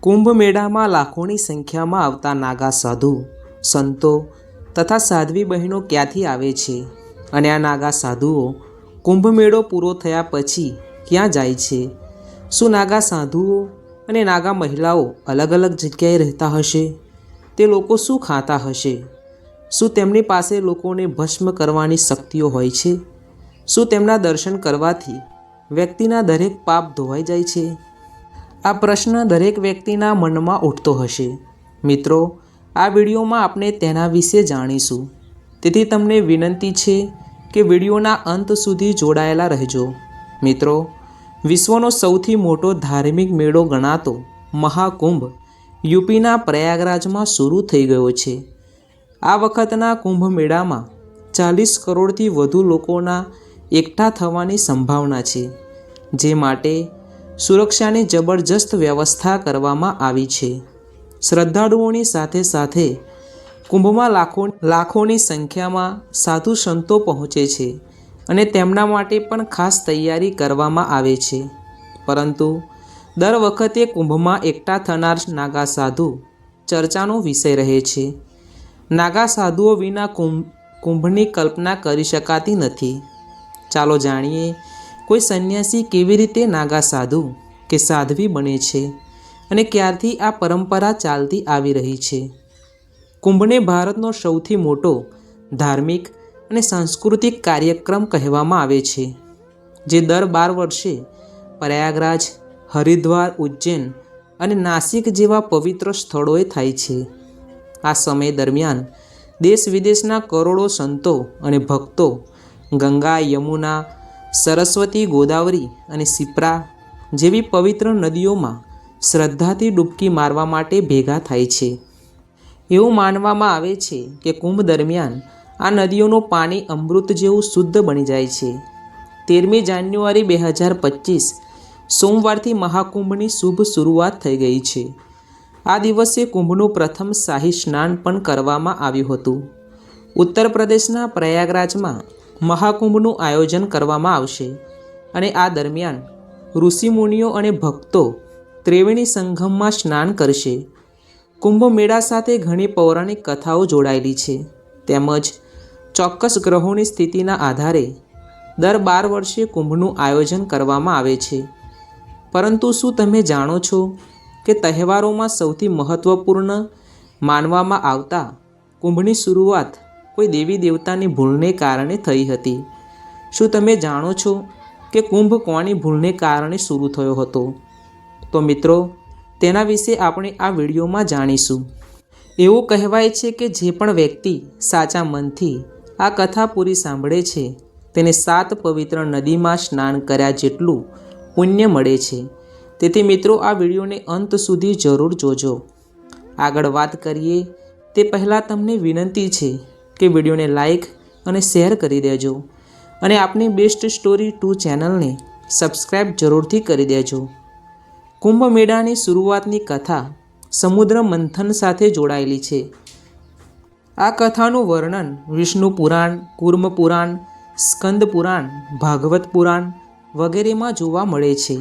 કુંભ મેળામાં લાખોની સંખ્યામાં આવતા નાગા સાધુ, સંતો તથા સાધ્વી બહેનો ક્યાંથી આવે છે? અને આ નાગા સાધુઓ કુંભ મેળો પૂરો થયા પછી ક્યાં જાય છે? શું નાગા સાધુઓ અને નાગા મહિલાઓ અલગ અલગ જગ્યાએ રહેતા હશે? તે લોકો શું ખાતા હશે? શું તેમની પાસે લોકોને ભસ્મ કરવાની શક્તિઓ હોય છે? શું તેમના દર્શન કરવાથી વ્યક્તિના દરેક પાપ ધોવાઈ જાય છે? આ પ્રશ્ન દરેક વ્યક્તિના મનમાં ઉઠતો હશે. મિત્રો, આ વિડીયોમાં આપણે તેના વિશે જાણીશું. તેથી તમને વિનંતી છે કે વિડીયોના અંત સુધી જોડાયેલા રહેજો. મિત્રો, વિશ્વનો સૌથી મોટો ધાર્મિક મેળો ગણાતો મહાકુંભ યુપીના પ્રયાગરાજમાં શરૂ થઈ ગયો છે. આ વખતના કુંભ મેળામાં ચાલીસ કરોડથી વધુ લોકોના એકઠા થવાની સંભાવના છે, જે માટે સુરક્ષાની જબરજસ્ત વ્યવસ્થા કરવામાં આવી છે. શ્રદ્ધાળુઓની સાથે સાથે કુંભમાં લાખો, લાખોની સંખ્યામાં સાધુ સંતો પહોંચે છે અને તેમના માટે પણ ખાસ તૈયારી કરવામાં આવે છે. પરંતુ દર વખતે કુંભમાં એકઠા થનાર નાગા સાધુ ચર્ચાનો વિષય રહે છે. નાગા સાધુઓ વિના કુંભ, કુંભની કલ્પના કરી શકાતી નથી. ચાલો જાણીએ કોઈ સંન્યાસી કેવી રીતે નાગા સાધુ કે સાધ્વી બને છે અને ક્યારથી આ પરંપરા ચાલતી આવી રહી છે? કુંભને ભારતનો સૌથી મોટો ધાર્મિક અને સાંસ્કૃતિક કાર્યક્રમ કહેવામાં આવે છે, જે દર બાર વર્ષે પ્રયાગરાજ, હરિદ્વાર, ઉજ્જૈન અને નાસિક જેવા પવિત્ર સ્થળોએ થાય છે. આ સમય દરમિયાન દેશ વિદેશના કરોડો સંતો અને ભક્તો ગંગા, યમુના સરસ્વતી ગોદાવરી અને સિપ્રા જેવી પવિત્ર નદીઓમાં શ્રદ્ધાથી ડૂબકી મારવા માટે ભેગા થાય છે. એવું માનવામાં આવે છે કે કુંભ દરમિયાન આ નદીઓનું પાણી અમૃત જેવું શુદ્ધ બની જાય છે. તેરમી જાન્યુઆરી બે હજાર પચીસ સોમવારથી મહાકુંભની શુભ શરૂઆત થઈ ગઈ છે. આ દિવસે કુંભનું પ્રથમ શાહી સ્નાન પણ કરવામાં આવ્યું હતું. ઉત્તર પ્રદેશના પ્રયાગરાજમાં મહાકુંભનું આયોજન કરવામાં આવશે અને આ દરમિયાન ઋષિમુનિઓ અને ભક્તો ત્રિવેણી સંગમમાં સ્નાન કરશે. કુંભ મેળા સાથે ઘણી પૌરાણિક કથાઓ જોડાયેલી છે. તેમજ ચોક્કસ ગ્રહોની સ્થિતિના આધારે દર બાર વર્ષે કુંભનું આયોજન કરવામાં આવે છે. પરંતુ શું તમે જાણો છો કે તહેવારોમાં સૌથી મહત્ત્વપૂર્ણ માનવામાં આવતા કુંભની શરૂઆત કોઈ દેવી દેવતાની ભૂલને કારણે થઈ હતી. શું તમે જાણો છો કે કુંભ કોની ભૂલને કારણે શરૂ થયો હતો? તો મિત્રો, તેના વિશે આપણે આ વિડીયોમાં જાણીશું. એવું કહેવાય છે કે જે પણ વ્યક્તિ સાચા મનથી આ કથા પૂરી સાંભળે છે, તેને સાત પવિત્ર નદીમાં સ્નાન કર્યા જેટલું પુણ્ય મળે છે. તેથી મિત્રો, આ વિડીયોને અંત સુધી જરૂર જોજો. આગળ વાત કરીએ, તે પહેલાં તમને વિનંતી છે કે વિડીયોને લાઇક અને શેર કરી દેજો. અને આપની બેસ્ટ સ્ટોરી ટુ ચેનલને સબસ્ક્રાઈબ જરૂરથી કરી દેજો. કુંભ મેળાની શરૂઆતની કથા સમુદ્ર મંથન સાથે જોડાયેલી છે. આ કથાનું વર્ણન વિષ્ણુ પુરાણ, કુર્મ પુરાણ, સ્કંદ પુરાણ, ભાગવત પુરાણ વગેરેમાં જોવા મળે છે.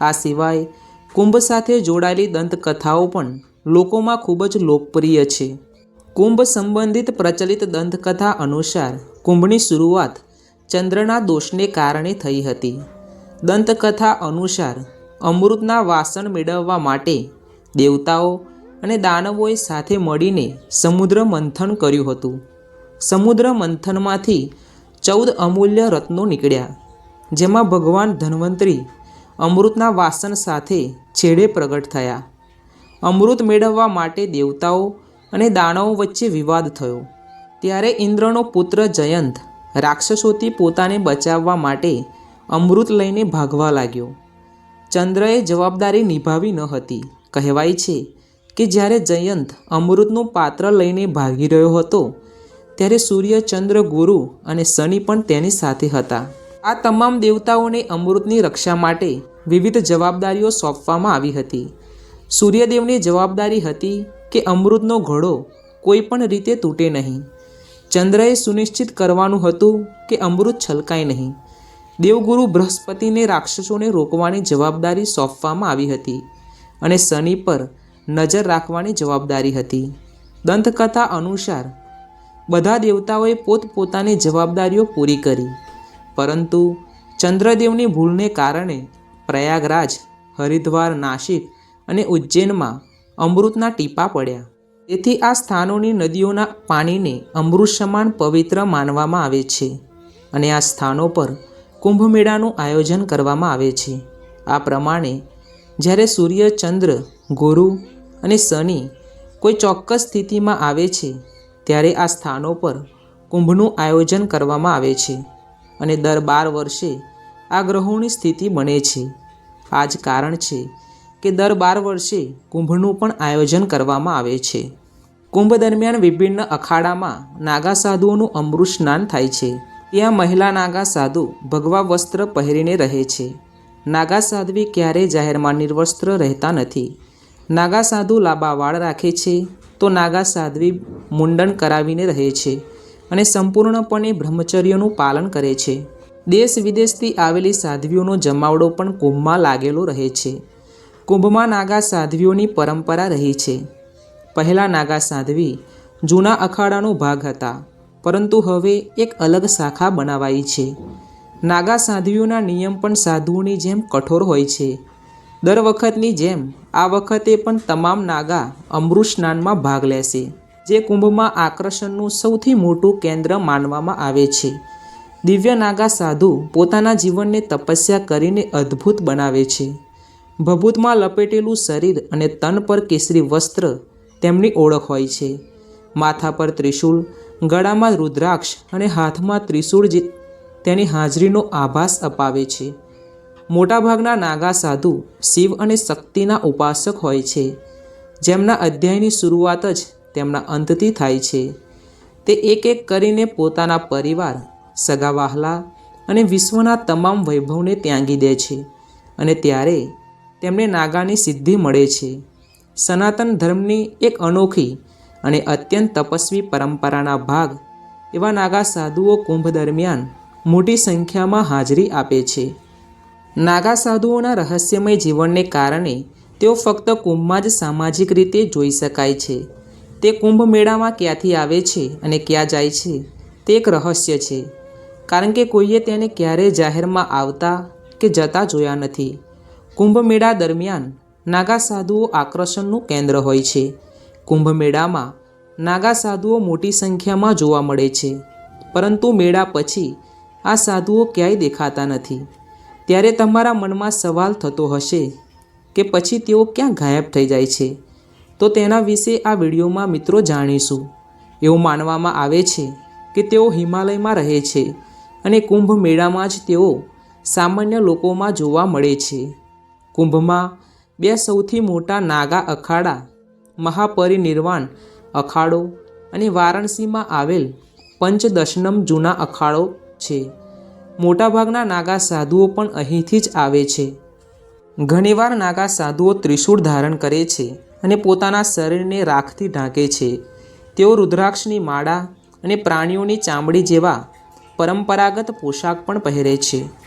આ સિવાય કુંભ સાથે જોડાયેલી દંતકથાઓ પણ લોકોમાં ખૂબ જ લોકપ્રિય છે. કુંભ સંબંધિત પ્રચલિત દંતકથા અનુસાર કુંભની શરૂઆત ચંદ્રના દોષને કારણે થઈ હતી. દંતકથા અનુસાર અમૃતના વાસણ મેળવવા માટે દેવતાઓ અને દાનવોએ સાથે મળીને સમુદ્ર મંથન કર્યું હતું. સમુદ્ર મંથનમાંથી ચૌદ અમૂલ્ય રત્નો નીકળ્યા, જેમાં ભગવાન ધન્વંતરી અમૃતના વાસણ સાથે છેડે પ્રગટ થયા. અમૃત મેળવવા માટે દેવતાઓ અને દાનવો વચ્ચે વિવાદ થયો. ત્યારે ઇન્દ્રનો પુત્ર જયંત રાક્ષસોથી પોતાને બચાવવા માટે અમૃત લઈને ભાગવા લાગ્યો. ચંદ્રએ જવાબદારી નિભાવી ન હતી. કહેવાય છે કે જ્યારે જયંત અમૃતનું પાત્ર લઈને ભાગી રહ્યો હતો, ત્યારે સૂર્ય, ચંદ્ર, ગુરુ અને શનિ પણ તેની સાથે હતા. આ તમામ દેવતાઓને અમૃતની રક્ષા માટે વિવિધ જવાબદારીઓ સોંપવામાં આવી હતી. સૂર્યદેવની જવાબદારી હતી કે અમૃતનો ઘડો કોઈ પણ રીતે તૂટે નહીં. ચંદ્રએ સુનિશ્ચિત કરવાનું હતું કે અમૃત છલકાય નહીં. દેવગુરુ બૃહસ્પતિને રાક્ષસોને રોકવાની જવાબદારી સોંપવામાં આવી હતી અને શનિ પર નજર રાખવાની જવાબદારી હતી. દંતકથા અનુસાર, બધા દેવતાઓએ પોતપોતાની જવાબદારીઓ પૂરી કરી. પરંતુ ચંદ્રદેવની ભૂલને કારણે પ્રયાગરાજ, હરિદ્વાર, નાસિક અને ઉજ્જૈનમાં અમૃતના ટીપા પડ્યા. તેથી આ સ્થાનોની નદીઓના પાણીને અમૃત સમાન પવિત્ર માનવામાં આવે છે અને આ સ્થાનો પર કુંભમેળાનું આયોજન કરવામાં આવે છે. આ પ્રમાણે, જ્યારે સૂર્ય, ચંદ્ર, ગુરુ અને શનિ કોઈ ચોક્કસ સ્થિતિમાં આવે છે, ત્યારે આ સ્થાનો પર કુંભનું આયોજન કરવામાં આવે છે અને દર બાર વર્ષે આ ગ્રહોની સ્થિતિ બને છે. આ જ કારણ છે કે દર બાર વર્ષે કુંભનું પણ આયોજન કરવામાં આવે છે. કુંભ દરમિયાન વિભિન્ન અખાડામાં નાગા સાધુઓનું અમૃત સ્નાન થાય છે. ત્યાં મહિલા નાગા સાધુ ભગવા વસ્ત્ર પહેરીને રહે છે. નાગા સાધ્વી ક્યારેય જાહેરમાં નિર્વસ્ત્ર રહેતા નથી. નાગા સાધુ લાંબા વાળ રાખે છે તો નાગા સાધ્વી મુંડન કરાવીને રહે છે અને સંપૂર્ણપણે બ્રહ્મચર્યનું પાલન કરે છે. દેશ વિદેશથી આવેલી સાધ્વીઓનો જમાવડો પણ કુંભમાં લાગેલો રહે છે. કુંભમાં નાગા સાધ્વીઓની પરંપરા રહી છે. પહેલાં નાગા સાધ્વી જૂના અખાડાનો ભાગ હતા, પરંતુ હવે એક અલગ શાખા બનાવાઈ છે. નાગા સાધ્વીઓના નિયમ પણ સાધુઓની જેમ કઠોર હોય છે. દર વખતની જેમ, આ વખતે પણ તમામ નાગા અમૃત સ્નાનમાં ભાગ લેશે, જે કુંભમાં આકર્ષણનું સૌથી મોટું કેન્દ્ર માનવામાં આવે છે. દિવ્ય નાગા સાધુ પોતાના જીવનને તપસ્યા કરીને અદ્ભુત બનાવે છે. ભભૂતમાં લપેટેલું શરીર અને તન પર કેસરી વસ્ત્ર તેમની ઓળખ હોય છે. માથા પર ત્રિશૂળ, ગળામાં રુદ્રાક્ષ અને હાથમાં ત્રિશૂળ જે તેની હાજરીનો આભાસ અપાવે છે. મોટાભાગના નાગા સાધુ શિવ અને શક્તિના ઉપાસક હોય છે. જેમના અધ્યાયની શરૂઆત જ તેમના અંતથી થાય છે. તે એક એક કરીને પોતાના પરિવાર, સગા વહાલા અને વિશ્વના તમામ વૈભવને ત્યાગી દે છે અને ત્યારે તેમને નાગાની સિદ્ધિ મળે છે. સનાતન ધર્મની એક અનોખી અને અત્યંત તપસ્વી પરંપરાના ભાગ એવા નાગા સાધુઓ કુંભ દરમિયાન મોટી સંખ્યામાં હાજરી આપે છે. નાગા સાધુઓના રહસ્યમય જીવનને કારણે તેઓ ફક્ત કુંભમાં જ સામાજિક રીતે જોઈ શકાય છે. તે કુંભ મેળામાં ક્યાંથી આવે છે અને ક્યાં જાય છે તે એક રહસ્ય છે. કારણ કે કોઈએ તેને ક્યારેય જાહેરમાં આવતા કે જતા જોયા નથી. કુંભ મેળા દરમિયાન નાગા સાધુઓ આકર્ષણનું કેન્દ્ર હોય છે. કુંભ મેળામાં નાગા સાધુઓ મોટી સંખ્યામાં જોવા મળે છે, પરંતુ મેળા પછી આ સાધુઓ ક્યાંય દેખાતા નથી. ત્યારે તમારા મનમાં સવાલ થતો હશે કે પછી તેઓ ક્યાં ગાયબ થઈ જાય છે? તો તેના વિશે આ વિડીયોમાં મિત્રો જાણીશું. એવું માનવામાં આવે છે કે તેઓ હિમાલયમાં રહે છે અને કુંભ મેળામાં જ તેઓ સામાન્ય લોકોમાં જોવા મળે છે. કુંભમાં બે સૌથી મોટા નાગા અખાડા, મહાપરિનિર્વાણ અખાડો અને વારાણસીમાં આવેલ પંચદશનમ જૂના અખાડો છે. મોટાભાગના નાગા સાધુઓ પણ અહીંથી જ આવે છે. ઘણીવાર નાગા સાધુઓ ત્રિશૂળ ધારણ કરે છે અને પોતાના શરીરને રાખથી ઢાંકે છે. તેઓ રુદ્રાક્ષની માળા અને પ્રાણીઓની ચામડી જેવા પરંપરાગત પોશાક પણ પહેરે છે.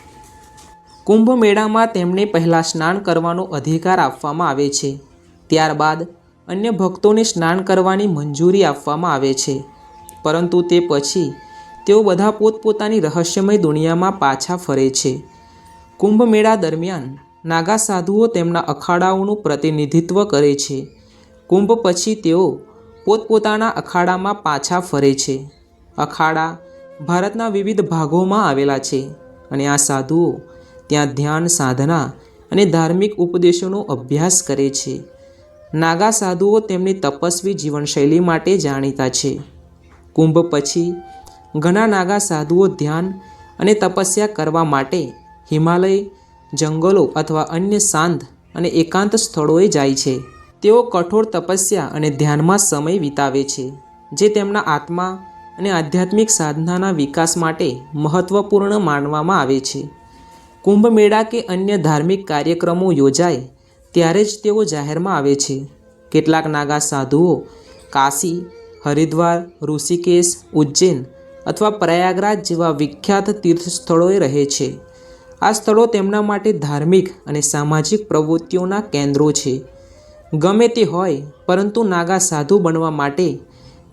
કુંભ મેળામાં તેમને પહેલાં સ્નાન કરવાનો અધિકાર આપવામાં આવે છે. ત્યારબાદ અન્ય ભક્તોને સ્નાન કરવાની મંજૂરી આપવામાં આવે છે. પરંતુ તે પછી તેઓ બધા પોતપોતાની રહસ્યમય દુનિયામાં પાછા ફરે છે. કુંભ મેળા દરમિયાન નાગા સાધુઓ તેમના અખાડાઓનું પ્રતિનિધિત્વ કરે છે. કુંભ પછી તેઓ પોતપોતાના અખાડામાં પાછા ફરે છે. અખાડા ભારતના વિવિધ ભાગોમાં આવેલા છે અને આ સાધુઓ ત્યાં ધ્યાન સાધના અને ધાર્મિક ઉપદેશોનો અભ્યાસ કરે છે. નાગા સાધુઓ તેમની તપસ્વી જીવનશૈલી માટે જાણીતા છે. કુંભ પછી ઘણા નાગા સાધુઓ ધ્યાન અને તપસ્યા કરવા માટે હિમાલય, જંગલો અથવા અન્ય શાંત અને એકાંત સ્થળોએ જાય છે. તેઓ કઠોર તપસ્યા અને ધ્યાનમાં સમય વિતાવે છે, જે તેમના આત્મા અને આધ્યાત્મિક સાધનાના વિકાસ માટે મહત્ત્વપૂર્ણ માનવામાં આવે છે. કુંભ મેળા કે અન્ય ધાર્મિક કાર્યક્રમો યોજાય, ત્યારે જ તેઓ જાહેરમાં આવે છે. કેટલાક નાગા સાધુઓ, કાશી, હરિદ્વાર, ઋષિકેશ, ઉજ્જૈન અથવા પ્રયાગરાજ જેવા વિખ્યાત તીર્થ સ્થળોએ રહે છે. આ સ્થળો તેમના માટે ધાર્મિક અને સામાજિક પ્રવૃત્તિઓના કેન્દ્રો છે. ગમે તે હોય, પરંતુ નાગા સાધુ બનવા માટે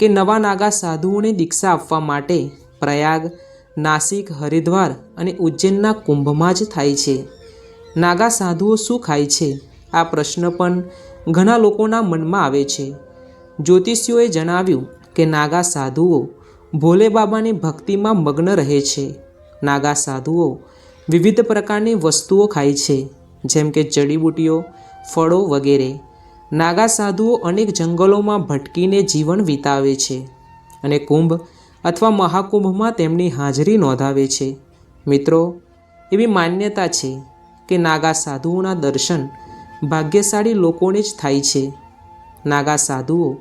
કે નવા નાગા સાધુઓને દીક્ષા આપવા માટે પ્રયાગ નાસિક, હરિદ્વાર અને ઉજ્જૈનના કુંભમાં જ થાય છે. નાગા સાધુઓ શું ખાય છે? આ પ્રશ્ન પણ ઘણા લોકોના મનમાં આવે છે. જ્યોતિષીઓએ જણાવ્યું કે નાગા સાધુઓ ભોલે બાબાની ભક્તિમાં મગ્ન રહે છે. નાગા સાધુઓ વિવિધ પ્રકારની વસ્તુઓ ખાય છે, જેમ કે જડીબુટીઓ, ફળો વગેરે. નાગા સાધુઓ અનેક જંગલોમાં ભટકીને જીવન વિતાવે છે અને કુંભ અથવા મહાકુંભમાં તેમની હાજરી નોંધાવે છે. મિત્રો, એવી માન્યતા છે કે નાગા સાધુઓના દર્શન ભાગ્યશાળી લોકોને જ થાય છે. નાગા સાધુઓ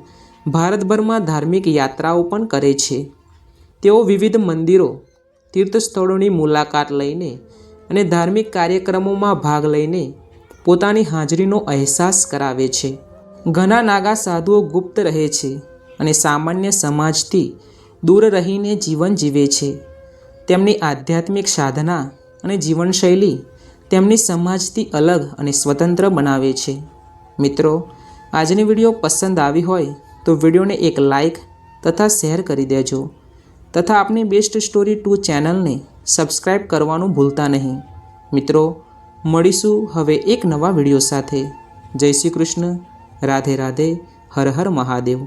ભારતભરમાં ધાર્મિક યાત્રાઓ પણ કરે છે. તેઓ વિવિધ મંદિરો, તીર્થસ્થળોની મુલાકાત લઈને અને ધાર્મિક કાર્યક્રમોમાં ભાગ લઈને પોતાની હાજરીનો અહેસાસ કરાવે છે. ઘણા નાગા સાધુઓ ગુપ્ત રહે છે અને સામાન્ય સમાજથી દૂર રહીને જીવન જીવે છે. તેમની આધ્યાત્મિક સાધના અને જીવનશૈલી તેમની સમાજથી અલગ અને સ્વતંત્ર બનાવે છે. મિત્રો, આજની વીડિયો પસંદ આવી હોય તો વિડીયોને એક લાઈક તથા શેર કરી દેજો તથા આપની બેસ્ટ સ્ટોરી ટુ ચેનલને સબસ્ક્રાઈબ કરવાનું ભૂલતા નહીં. મિત્રો, મળીશું હવે એક નવા વીડિયો સાથે. જય શ્રી કૃષ્ણ. રાધે રાધે. હર હર મહાદેવ.